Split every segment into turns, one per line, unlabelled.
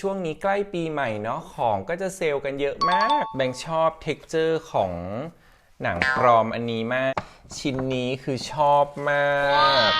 ช่วงนี้ใกล้ปีใหม่เนาะของก็จะเซลล์กันเยอะมาก แบงค์ชอบเท็กเจอร์ของหนังปลอมอันนี้มาก ชิ้นนี้คือชอบมาก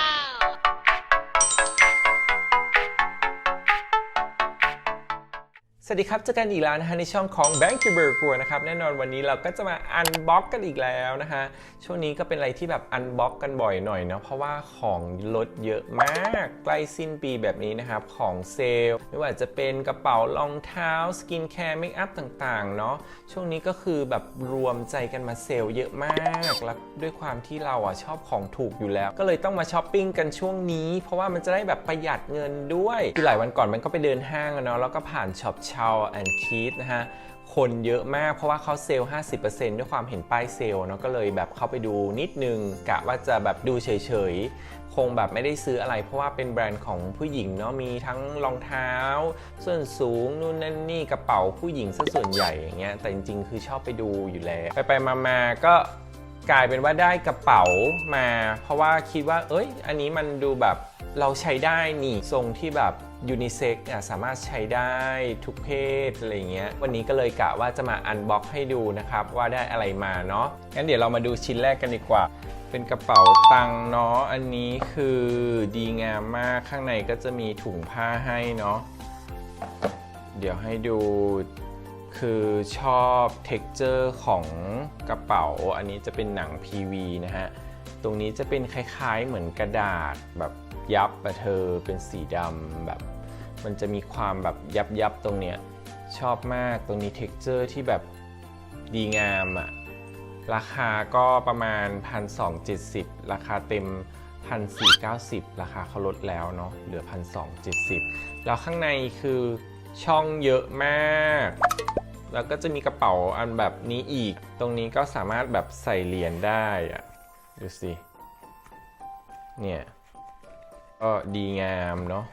สวัสดีครับเจอกันอีกแล้วนะฮะในช่องของ b a n k y b e r g นะครับแน่นอนวันนี้เราก็จะมาอันบ็อกกันอีกแล้วนะฮะช่วงนี้ก็เป็นอะไรที่แบบอันบ็อกกันบ่อยหน่อยเนาะเพราะว่าของลดเยอะมากใกล้สิ้นปีแบบนี้นะครับ ของเซลล์ไม่ว่าจะเป็นกระเป๋ารองเท้าสกินแคร์เมคอัพต่างๆเนาะช่วงนี้ก็คือแบบรวมใจกันมาเซลล์เยอะมากแล้วด้วยความที่เราอะชอบของถูกอยู่แล้ว ก็เลยต้องมาช้อปปิ้งกันช่วงนี้ เพราะว่ามันจะได้แบบประหยัดเงินด้วยคือหลายวันก่อนมันก็ไปเดินห้างอะเนาะแล้วก็ผ่านช็อปชาวแอนคีดนะฮะคนเยอะมากเพราะว่าเขาเซลล์ 50%ด้วยความเห็นป้ายเซลล์เนาะก็เลยแบบเข้าไปดูนิดนึงกะว่าจะแบบดูเฉยๆ คงแบบไม่ได้ซื้ออะไร เพราะว่าเป็นแบรนด์ของผู้หญิงเนาะมีทั้งรองเท้าส่วนสูงนู่นนั่นนี่กระเป๋าผู้หญิงซะส่วนใหญ่อย่างเงี้ยแต่จริงๆ คือชอบไปดูอยู่แล้วไปไปๆมาๆก็กลายเป็นว่าได้กระเป๋ามา เพราะว่าคิดว่า เอ้ย อันนี้มันดูแบบเราใช้ได้นี่ทรงที่แบบ ยูนิเซ็กสามารถใช้ได้ทุกเพศอะไรเงี้ยวันนี้ก็เลยกะว่าจะมาอันบ็อกให้ดูนะครับ ว่าได้อะไรมาเนาะงั้นเดี๋ยวเรามาดูชิ้นแรกกันดีกว่า เป็นกระเป๋าตังค์เนาะอันนี้คือดีงามมากข้างในก็จะมีถุงผ้าให้เนาะเดี๋ยวให้ดูคือชอบเท็กเจอร์ของกระเป๋า อันนี้จะเป็นหนัง PV นะฮะ ตรงนี้จะเป็นคล้ายๆเหมือนกระดาษแบบ ยับอะเธอเป็นสีดำแบบ มันจะมีความแบบยับยับตรงเนี้ยชอบมากตรงนี้เท็กเจอร์ที่แบบดีงามอะราคาก็ประมาณ 1,270 ราคาเต็ม 1,490 ราคาเขาลดแล้วเนาะเหลือ 1,270 แล้วข้างในคือช่องเยอะมาก แล้วก็จะมีกระเป๋าอันแบบนี้อีก ตรงนี้ก็สามารถแบบใส่เหรียญได้อะดูสิเนี่ย ก็ดีงามเนาะ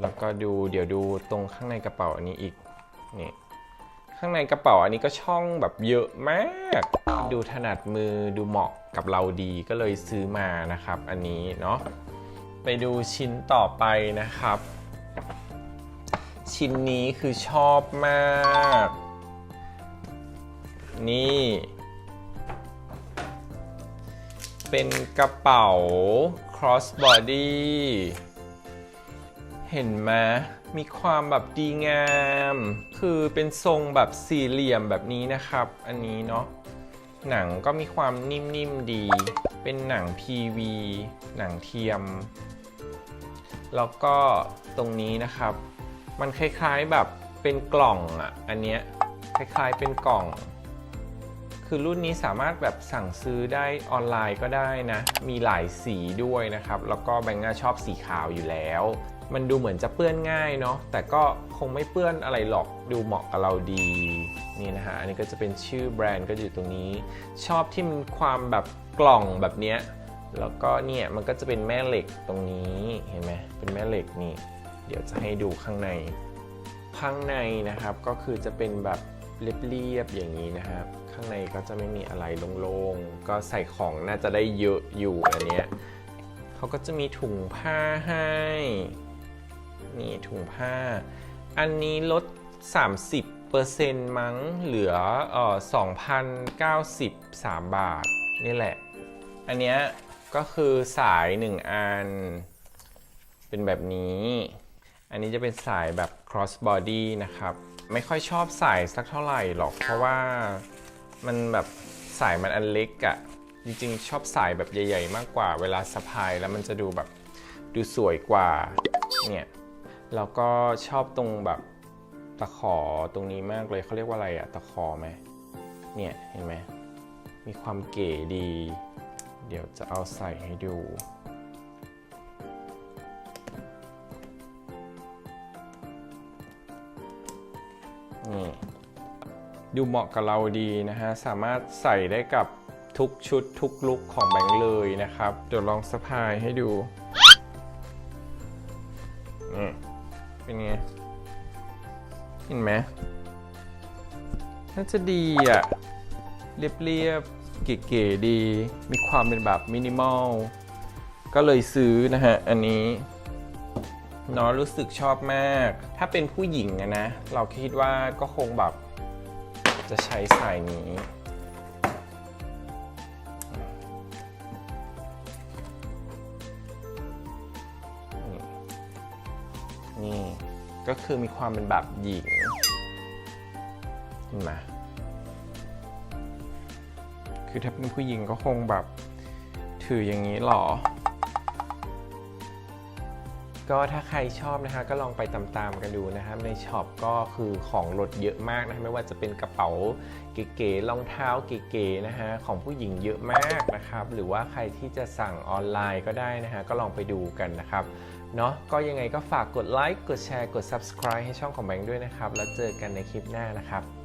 แล้วก็ดูเดี๋ยวดูตรงข้างในกระเป๋าอันนี้อีกนี่ข้างในกระเป๋าอันนี้ก็ช่องแบบเยอะมาก ดูถนัดมือดูเหมาะกับเราดีก็เลยซื้อมานะครับ อันนี้เนาะไปดูชิ้นต่อไปนะครับ ชิ้นนี้คือชอบมาก นี่ เป็นกระเป๋า cross body เห็นไหมมีความแบบดีงาม คือเป็นทรงแบบสี่เหลี่ยมแบบนี้นะครับ อันนี้เนาะ หนังก็มีความนิ่มๆดี เป็นหนัง PV หนังเทียม แล้วก็ตรงนี้นะครับ มันคล้ายๆแบบเป็นกล่องอะ อันเนี้ยคล้ายๆเป็นกล่อง คือรุ่นนี้สามารถแบบสั่งซื้อได้ออนไลน์ก็ได้นะ มีหลายสีด้วยนะครับ แล้วก็แบงค์ชอบสีขาวอยู่แล้ว มันดูเหมือนจะเปื้อนง่ายเนาะแต่ก็คงไม่เปื้อนอะไรหรอกดูเหมาะกับเราดีนี่นะฮะอันนี้ก็จะเป็นชื่อแบรนด์ก็อยู่ตรงนี้ ชอบที่มันความแบบกล่องแบบเนี้ยแล้วก็เนี่ยมันก็จะเป็นแม่เหล็กตรงนี้เห็นไหมเป็นแม่เหล็กนี่ เดี๋ยวจะให้ดูข้างใน ข้างในนะครับก็คือจะเป็นแบบเรียบๆอย่างนี้นะครับ ข้างในก็จะไม่มีอะไรโล่งๆ ก็ใส่ของน่าจะได้เยอะอยู่อันเนี้ยเขาก็จะมีถุงผ้าให้ นี่ถุงผ้า อันนี้ลด 30%มั้งเหลือเอ่อ2,093 บาท นี่แหละ อันเนี้ยก็คือสาย 1 อัน เป็นแบบนี้ อันนี้จะเป็นสายแบบ cross body นะครับ ไม่ค่อยชอบสายสักเท่าไหร่หรอกเพราะว่า มันแบบสายมันอันเล็กอะ่ะจริงๆ ชอบสายแบบใหญ่ ๆ มากกว่า เวลาสะพายแล้วมันจะดูแบบดูสวยกว่าเนี่ยแล้วก็ชอบตรงแบบตะขอตรงนี้มากเลยเขาเรียกว่าอะไรอะตะขอไหมเนี่ยเห็นไหมมีความเก๋ดี เดี๋ยวจะเอาใส่ให้ดูนี่ ดูเหมาะกับเราดีนะฮะ สามารถใส่ได้กับทุกชุดทุกลุคของแบงค์เลยนะครับ เดี๋ยวลองสะพายให้ดูนี่เป็นไง เห็นไหมน่าจะดีอะ เรียบๆเก๋ๆดี มีความเป็นแบบมินิมอล ก็เลยซื้อนะฮะ อันนี้นาะรู้สึกชอบมาก ถ้าเป็นผู้หญิงอะนะ เราคิดว่าก็คงแบบ จะใช้สายนี้ นี่ ก็คือมีความเป็นแบบหญิงเห็นไหมคือถ้าเป็นผู้หญิงก็คงแบบ ถืออย่างนี้หรอ ก็ถ้าใครชอบนะคะก็ลองไปตามๆกันดูนะครับในช็อปก็คือของลดเยอะมากนะไม่ว่าจะเป็นกระเป๋าเก๋ๆรองเท้าเก๋ๆนะฮะของผู้หญิงเยอะมากนะครับหรือว่าใครที่จะสั่งออนไลน์ก็ได้นะฮะก็ลองไปดูกันนะครับเนาะก็ยังไงก็ฝากกดไลค์กดแชร์กด subscribe ให้ช่องของแบงค์ด้วยนะครับ แล้วเจอกันในคลิปหน้านะครับ